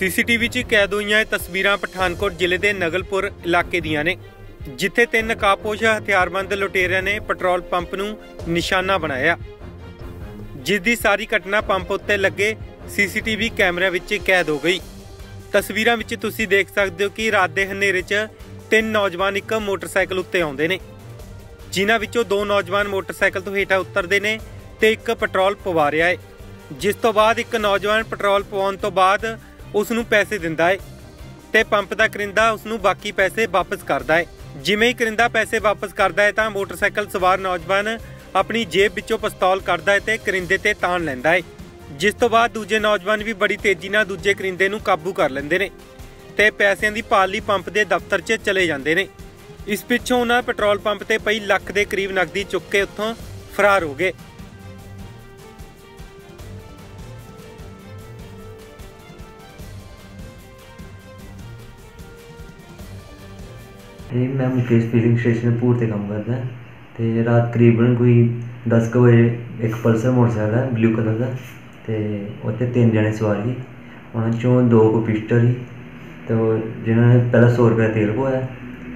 CCTV 'ਚ ਕੈਦ ਹੋਈਆਂ ਇਹ ਤਸਵੀਰਾਂ ਪਠਾਨਕੋਟ ਜ਼ਿਲ੍ਹੇ ਦੇ ਨਗਲਪੁਰ ਇਲਾਕੇ ਦੀਆਂ ਨੇ, ਜਿੱਥੇ ਤਿੰਨ ਨਕਾਬਪੋਸ਼ ਹਥਿਆਰਬੰਦ ਲੁਟੇਰਿਆਂ ਨੇ ਪੈਟਰੋਲ ਪੰਪ ਨੂੰ ਨਿਸ਼ਾਨਾ ਬਣਾਇਆ। ਜਿਸ ਦੀ ਸਾਰੀ ਘਟਨਾ ਪੰਪ ਉੱਤੇ ਲੱਗੇ ਸੀਸੀਟੀਵੀ ਕੈਮਰਿਆਂ ਵਿੱਚ ਕੈਦ ਹੋ ਗਈ। ਤਸਵੀਰਾਂ ਵਿੱਚ ਤੁਸੀਂ ਦੇਖ ਸਕਦੇ ਹੋ ਕਿ ਰਾਤ ਦੇ ਹਨੇਰੇ 'ਚ ਤਿੰਨ ਨੌਜਵਾਨ ਇੱਕ ਮੋਟਰਸਾਈਕਲ ਉੱਤੇ ਆਉਂਦੇ ਨੇ, ਜਿਨ੍ਹਾਂ ਵਿੱਚੋਂ ਦੋ ਨੌਜਵਾਨ ਮੋਟਰਸਾਈਕਲ ਤੋਂ ਹੇਠਾਂ ਉਤਰਦੇ ਨੇ ਤੇ ਇੱਕ ਪੈਟਰੋਲ ਪਵਾ ਰਿਹਾ ਹੈ। ਜਿਸ ਤੋਂ ਬਾਅਦ ਇੱਕ ਨੌਜਵਾਨ ਪੈਟਰੋਲ ਪਵਾਉਣ ਤੋਂ ਬਾਅਦ ਉਸ ਨੂੰ ਪੈਸੇ ਦਿੰਦਾ ਹੈ ਤੇ ਪੰਪ ਦਾ ਕਰਿੰਦਾ ਉਸ ਨੂੰ ਬਾਕੀ ਪੈਸੇ ਵਾਪਸ ਕਰਦਾ ਹੈ ਜਿਵੇਂ ਹੀ ਕਰਿੰਦਾ ਪੈਸੇ ਵਾਪਸ ਕਰਦਾ ਹੈ ਤਾਂ ਮੋਟਰਸਾਈਕਲ ਸਵਾਰ ਨੌਜਵਾਨ ਆਪਣੀ ਜੇਬ ਵਿੱਚੋਂ ਪਿਸਤੌਲ ਕੱਢਦਾ ਹੈ ਤੇ ਕਰਿੰਦੇ ਤੇ ਤਾਣ ਲੈਂਦਾ ਹੈ ਜਿਸ ਤੋਂ ਬਾਅਦ ਦੂਜੇ ਨੌਜਵਾਨ ਵੀ ਬੜੀ ਤੇਜ਼ੀ ਨਾਲ ਦੂਜੇ ਕਰਿੰਦੇ ਨੂੰ ਕਾਬੂ ਕਰ ਲੈਂਦੇ ਨੇ ਤੇ ਪੈਸਿਆਂ ਦੀ ਭਾਲ ਲਈ ਪੰਪ ਦੇ ਦਫ਼ਤਰ 'ਚ ਚਲੇ ਜਾਂਦੇ ਨੇ। ਇਸ ਪਿੱਛੋਂ ਉਹਨਾਂ ਪੈਟਰੋਲ ਪੰਪ ਤੇ ਪਈ ਲੱਖ ਦੇ ਕਰੀਬ ਨਕਦੀ ਚੁੱਕ ਕੇ ਉੱਥੋਂ ਫਰਾਰ ਹੋ ਗਏ। ਇਹ ਮੈਂ ਮੁਕੇਸ਼ ਫਿਲਿੰਗ ਸਟੇਸ਼ਨ ਭੂਰ ਤੇ ਕੰਮ ਕਰਦਾ। ਤੇ ਰਾਤ ਕਰੀਬਨ ਕੋਈ 10 ਕੁ ਵਜੇ ਇੱਕ ਪਲਸਰ ਮੋਟਰਸਾਈਕਲ ਹੈ ਬਲੂ ਕਲਰ ਦਾ, ਤੇ ਉੱਤੇ ਤਿੰਨ ਜਣੇ ਸਵਾਰ ਸੀ। ਉਹਨਾਂ ਚੋਂ ਦੋ ਕੋ ਪਿਸਟਲ ਸੀ ਤੇ ਉਹ ਜਿਨ੍ਹਾਂ ਨੇ ਪਹਿਲਾਂ 100 ਰੁਪਏ ਤੇਲ ਪਵਾਇਆ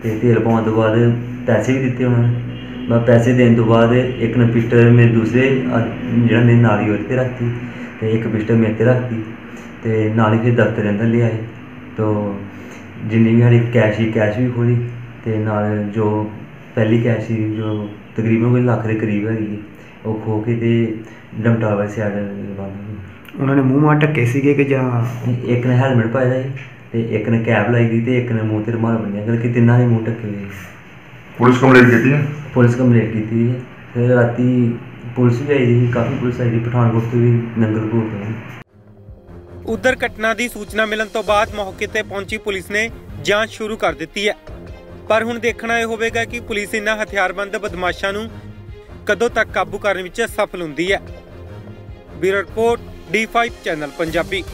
ਤੇ ਤੇਲ ਪਾਉਣ ਤੋਂ ਬਾਅਦ ਪੈਸੇ ਵੀ ਦਿੱਤੇ ਉਹਨਾਂ ਨੇ। ਮੈਂ ਪੈਸੇ ਦੇਣ ਤੋਂ ਬਾਅਦ ਇੱਕ ਨੇ ਪਿਸਟਲ ਮੇਰੇ ਦੂਸਰੇ ਆ- ਜਿਹੜਾ ਮੇਰੇ ਨਾਲ ਹੀ ਉਹਦੇ ਤੇ ਰੱਖਤੀ ਤੇ ਇੱਕ ਪਿਸਟਲ ਮੇਰੇ ਤੇ ਰੱਖਤੀ ਤੇ ਨਾਲ ਹੀ ਫਿਰ ਦਫ਼ਤਰ ਅੰਦਰ ਲਿਆਏ ਤੋ ਜਿੰਨੀ ਵੀ ਸਾਡੀ ਕੈਸ਼ ਸੀ ਕੈਸ਼ ਵੀ ਖੋਲੀ ਤੇ ਨਾਲ ਜੋ ਪਹਿਲੀ ਕੈਸ਼ ਸੀ ਜੋ ਤਕਰੀਬਨ ਕੋਈ ਲੱਖ ਦੇ ਕਰੀਬ ਹੈਗੀ ਸੀ, ਉਹ ਖੋ ਕੇ ਤੇ ਡਮਟਾਲ ਵਾਲੀ ਸਾਈਡ ਬੰਦ ਉਹਨਾਂ ਨੇ ਮੂੰਹ ਮਾਰ ਢੱਕੇ ਸੀਗੇ ਕਿ ਜਾਂ ਇੱਕ ਨੇ ਹੈਲਮਟ ਪਾਇਆ ਸੀ ਤੇ ਇੱਕ ਨੇ ਕੈਪ ਲਾਈ ਦੀ ਤੇ ਇੱਕ ਨੇ ਮੂੰਹ ਤੇ ਰੁਮਾਲ ਬੰਨਿਆ ਕਿ ਤਿੰਨਾਂ ਨੇ ਮੂੰਹ ਢੱਕੇ ਹੋਏ ਸੀ। ਪੁਲਿਸ ਕੰਪਲੇਂਟ ਕੀਤੀ ਹੈ? ਪੁਲਿਸ ਕੰਪਲੇਂਟ ਕੀਤੀ ਹੈ। ਫਿਰ ਰਾਤੀ ਪੁਲਿਸ ਵੀ ਆਈ ਸੀ ਕਾਫੀ ਪੁਲਿਸ ਆਈ ਸੀ ਪਠਾਨਕੋਟ ਤੋਂ ਵੀ ਨੰਗਲਪੁਰ ਤੋਂ। ਵੀ ਉਧਰ ਘਟਨਾ ਦੀ ਸੂਚਨਾ ਮਿਲਣ ਤੋਂ ਬਾਅਦ ਮੌਕੇ ਤੇ ਪਹੁੰਚੀ ਪੁਲਿਸ ਨੇ ਜਾਂਚ ਸ਼ੁਰੂ ਕਰ ਦਿੱਤੀ ਹੈ। ਪਰ ਹੁਣ ਦੇਖਣਾ ਇਹ ਹੋਵੇਗਾ ਕਿ ਪੁਲਿਸ ਇਨ੍ਹਾਂ ਹਥਿਆਰਬੰਦ ਬਦਮਾਸ਼ਾਂ ਨੂੰ ਕਦੋਂ ਤੱਕ ਕਾਬੂ ਕਰਨ ਵਿੱਚ ਸਫਲ ਹੁੰਦੀ ਹੈ। Bureau report D5 channel Punjabi.